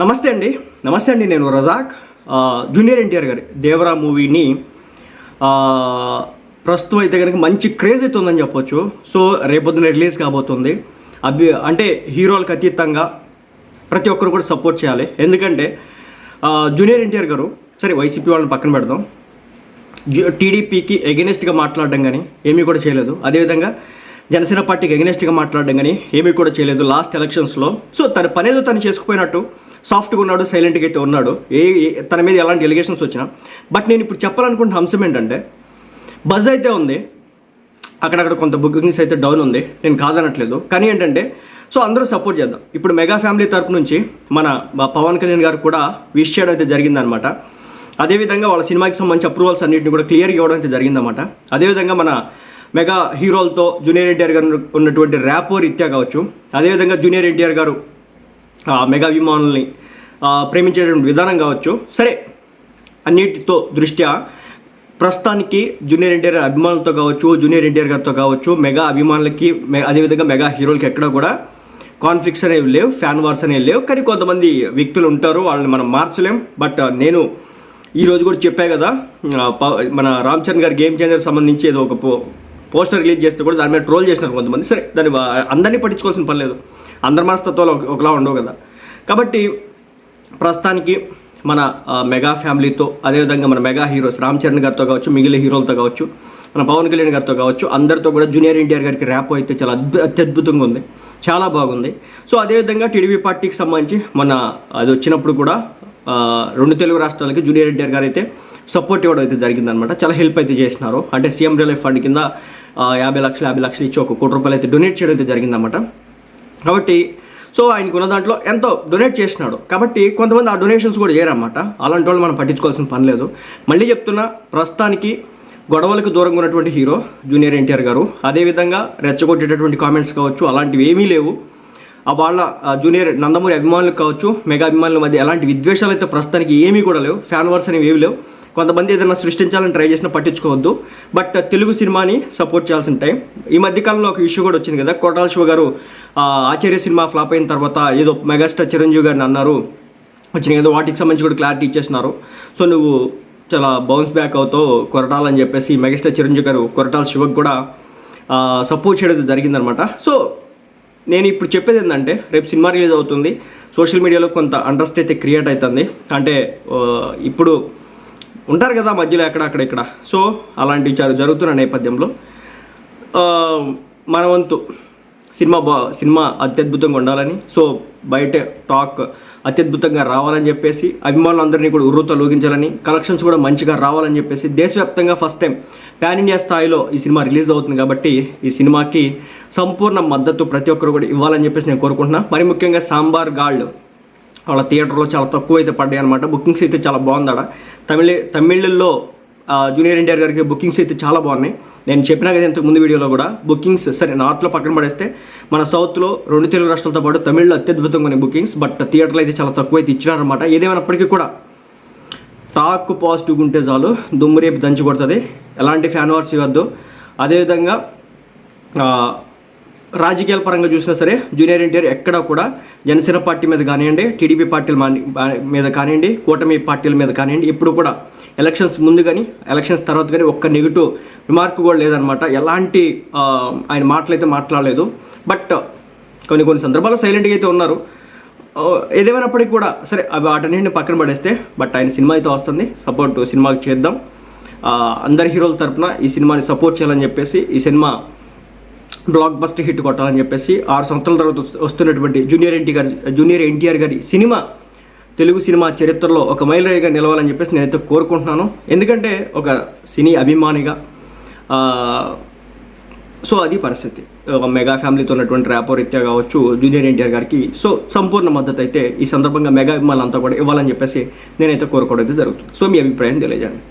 నమస్తే అండి. నమస్తే అండి నేను రజాక్. జూనియర్ ఎన్టీఆర్ గారి దేవరా మూవీని ప్రస్తుతం అయితే కనుక మంచి క్రేజ్ అయితే చెప్పొచ్చు. సో రేపొద్దున రిలీజ్ కాబోతుంది. అభి అంటే హీరోలకు అతీతంగా ప్రతి ఒక్కరు కూడా సపోర్ట్ చేయాలి. ఎందుకంటే జూనియర్ ఎన్టీఆర్ గారు సరే వైసీపీ వాళ్ళని పక్కన పెడదాం. టీడీపీకి ఎగెనెస్ట్గా మాట్లాడడం కానీ ఏమీ కూడా చేయలేదు. అదేవిధంగా జనసేన పార్టీకి ఎగెనెస్ట్గా మాట్లాడడం కానీ ఏమీ కూడా చేయలేదు లాస్ట్ ఎలక్షన్స్లో. సో తన పనేదో తను చేసుకుపోయినట్టు సాఫ్ట్గా ఉన్నాడు సైలెంట్గా అయితే ఉన్నాడు. ఏ ఏ- తన మీద ఎలాంటి ఎలిగేషన్స్ వచ్చినా. బట్ నేను ఇప్పుడు చెప్పాలనుకుంటున్న అంశం ఏంటంటే బజ్ అయితే ఉంది. అక్కడక్కడ కొంత బుకింగ్స్ అయితే డౌన్ ఉంది. నేను కాదనట్లేదు. కానీ ఏంటంటే సో అందరూ సపోర్ట్ చేద్దాం. ఇప్పుడు మెగా ఫ్యామిలీ తరపు నుంచి మన పవన్ కళ్యాణ్ గారు కూడా విష్ చేయడం అయితే జరిగిందనమాట. అదేవిధంగా వాళ్ళ సినిమాకి సంబంధించి అప్రూవల్స్ అన్నింటిని కూడా క్లియర్గా ఇవ్వడం అయితే జరిగిందన్నమాట అదేవిధంగా మన మెగా హీరోలతో జూనియర్ ఎన్టీఆర్ గారు ఉన్నటువంటి ర్యాపో రీత్యా కావచ్చు. అదేవిధంగా జూనియర్ ఎన్టీఆర్ గారు మెగా అభిమానుల్ని ప్రేమించేటువంటి విధానం కావచ్చు. సరే అన్నిటితో దృష్ట్యా ప్రస్తుతానికి జూనియర్ ఎన్టీఆర్ అభిమానులతో కావచ్చు జూనియర్ ఎన్టీఆర్ గారితో కావచ్చు మెగా అభిమానులకి మె- అదేవిధంగా మెగా హీరోలకి ఎక్కడ కూడా కాన్ఫ్లిక్ట్స్ అనేవి లేవు ఫ్యాన్ వార్స్ అనేవి లేవు. కానీ కొంతమంది వ్యక్తులు ఉంటారు వాళ్ళని మనం మార్చలేం. బట్ నేను ఈరోజు కూడా చెప్పా కదా ప- మన రామ్ చరణ్ గారి గేమ్ చేంజర్ సంబంధించి ఏదో ఒక పో పోస్టర్ రిలీజ్ చేస్తే కూడా దాని మీద ట్రోల్ చేసినారు కొంతమంది. సరే దాన్ని అందరినీ పట్టించుకోవాల్సిన పని లేదు. అందరి మనస్తత్వాలు ఒకలా ఉండవు కదా. కాబట్టి ప్రస్తుతానికి మన మెగా ఫ్యామిలీతో అదేవిధంగా మన మెగా హీరోస్ రామ్ చరణ్ గారితో కావచ్చు మిగిలిన హీరోలతో కావచ్చు మన పవన్ కళ్యాణ్ గారితో కావచ్చు అందరితో కూడా జూనియర్ ఎన్టీఆర్ గారికి ర్యాప్ అయితే చాలా అద్భుత అత్యద్భుతంగా ఉంది. చాలా బాగుంది. సో అదేవిధంగా టీడీపీ పార్టీకి సంబంధించి మన అది వచ్చినప్పుడు కూడా రెండు తెలుగు రాష్ట్రాలకి జూనియర్ ఎన్టీఆర్ గారు అయితే సపోర్ట్ ఇవ్వడం అయితే జరిగిందనమాట చాలా హెల్ప్ అయితే చేసినారు. అంటే సీఎం రిలీఫ్ ఫండ్ కింద యాభై లక్షలు యాభై లక్షలు ఇచ్చి ఒక కోటి రూపాయలు అయితే డొనేట్ చేయడం అయితే జరిగిందన్నమాట. కాబట్టి సో ఆయనకు ఉన్న దాంట్లో ఎంతో డొనేట్ చేసినాడు. కాబట్టి కొంతమంది ఆ డొనేషన్స్ కూడా చేయరన్నమాట. అలాంటి వాళ్ళు మనం పట్టించుకోవాల్సిన పని లేదు. మళ్ళీ చెప్తున్నా ప్రస్తుతానికి గొడవలకు దూరంగా ఉన్నటువంటి హీరో జూనియర్ ఎన్టీఆర్ గారు. అదేవిధంగా రెచ్చగొట్టేటటువంటి కామెంట్స్ కావచ్చు అలాంటివి ఏమీ లేవు. వాళ్ళ జూనియర్ నందమూరి అభిమానులు కావచ్చు మెగా అభిమానుల మధ్య ఎలాంటి విద్వేషాలు అయితే ప్రస్తుతానికి ఏమీ కూడా లేవు ఫ్యాన్ వర్స్ అనేవి ఏవి లేవు. కొంతమంది ఏదైనా సృష్టించాలని ట్రై చేసినా పట్టించుకోవద్దు. బట్ తెలుగు సినిమాని సపోర్ట్ చేయాల్సిన టైం. ఈ మధ్యకాలంలో ఒక ఇష్యూ కూడా వచ్చింది కదా కోటాల శివ గారు ఆచార్య సినిమా ఫ్లాప్ అయిన తర్వాత ఏదో మెగాస్టార్ చిరంజీవి గారిని అన్నారు. వచ్చిన ఏదో వాటికి సంబంధించి కూడా క్లారిటీ ఇచ్చేసినారు సో నువ్వు చాలా బౌన్స్ బ్యాక్ అవుతావు కొరటాలని చెప్పేసి మెగాస్టార్ చిరంజీవి గారు కొరటాల శివకు కూడా సపోర్ట్ చేయడం జరిగిందనమాట. సో నేను ఇప్పుడు చెప్పేది ఏంటంటే రేపు సినిమా రిలీజ్ అవుతుంది. సోషల్ మీడియాలో కొంత అంట్రెస్ట్ అయితే క్రియేట్ అవుతుంది అంటే ఇప్పుడు ఉంటారు కదా మధ్యలో ఎక్కడ అక్కడ ఇక్కడ. సో అలాంటివి విచారాలు జరుగుతున్న నేపథ్యంలో మన వంతు సినిమా బా సినిమా అత్యద్భుతంగా ఉండాలని సో బయట టాక్ అత్యద్భుతంగా రావాలని చెప్పేసి అభిమానులందరినీ కూడా ఉర్రూతో లోగించాలని కలెక్షన్స్ కూడా మంచిగా రావాలని చెప్పేసి దేశవ్యాప్తంగా ఫస్ట్ టైం పాన్ ఇండియా స్థాయిలో ఈ సినిమా రిలీజ్ అవుతుంది కాబట్టి ఈ సినిమాకి సంపూర్ణ మద్దతు ప్రతి ఒక్కరు కూడా ఇవ్వాలని చెప్పేసి నేను కోరుకుంటున్నాను మరి ముఖ్యంగా సాంబార్ గాళ్ళు వాళ్ళ థియేటర్లో చాలా తక్కువ అయితే పడ్డాయి అనమాట బుకింగ్స్ అయితే చాలా బాగుందాడ తమిళ తమిళ్ళో జూనియర్ ఎన్టీఆర్ గారికి బుకింగ్స్ అయితే చాలా బాగున్నాయి. నేను చెప్పినా కదా ఇంతకు ముందు వీడియోలో కూడా బుకింగ్స్ సరే నార్త్లో పక్కన పడేస్తే మన సౌత్లో రెండు తెలుగు రాష్ట్రాలతో పాటు తమిళ్ళో అత్యద్భుతంగా ఉన్నాయి బుకింగ్స్ బట్ థియేటర్లు అయితే చాలా తక్కువ అయితే ఇచ్చినారనమాట ఏదేమైనప్పటికీ కూడా టాక్ పాజిటివ్గా ఉంటే చాలు దుమ్ము రేపు దంచి కొడుతుంది. ఎలాంటి ఫ్యాన్ వార్స్ ఇవ్వద్దు. అదేవిధంగా రాజకీయాల పరంగా చూసినా సరే జూనియర్ ఎన్టీఆర్ ఎక్కడా కూడా జనసేన పార్టీ మీద కానివ్వండి టీడీపీ పార్టీల మీద కానివ్వండి కూటమి పార్టీల మీద కానివ్వండి ఇప్పుడు కూడా ఎలక్షన్స్ ముందు కానీ ఎలక్షన్స్ తర్వాత కానీ ఒక్క నెగిటివ్ రిమార్క్ కూడా లేదనమాట. ఎలాంటి ఆయన మాటలైతే మాట్లాడలేదు. బట్ కొన్ని కొన్ని సందర్భాల్లో సైలెంట్గా అయితే ఉన్నారు. ఏదేమైనప్పటికీ కూడా సరే అవి వాటన్నింటిని పక్కన పడేస్తే బట్ ఆయన సినిమా అయితే వస్తుంది. సపోర్ట్ సినిమాకి చేద్దాం. అందరి హీరోల తరపున ఈ సినిమాని సపోర్ట్ చేయాలని చెప్పేసి ఈ సినిమా బ్లాక్ బస్టర్ హిట్ కొట్టాలని చెప్పేసి ఆరు సంవత్సరాల తర్వాత వస్తున్నటువంటి జూనియర్ ఎన్టీ గారి జూనియర్ ఎన్టీఆర్ గారి సినిమా తెలుగు సినిమా చరిత్రలో ఒక మైలురాయిగా నిలవాలని చెప్పేసి నేనైతే కోరుకుంటున్నాను. ఎందుకంటే ఒక సినీ అభిమానిగా సో అది పరిస్థితి. మెగా ఫ్యామిలీతో ఉన్నటువంటి ర్యాపో రీత్యా కావచ్చు జూనియర్ ఎన్టీఆర్ గారికి సో సంపూర్ణ మద్దతు అయితే ఈ సందర్భంగా మెగా అభిమానులంతా కూడా ఇవ్వాలని చెప్పేసి నేనైతే కోరుకోవడం అయితే జరుగుతుంది. సో మీ అభిప్రాయం తెలియజేయండి.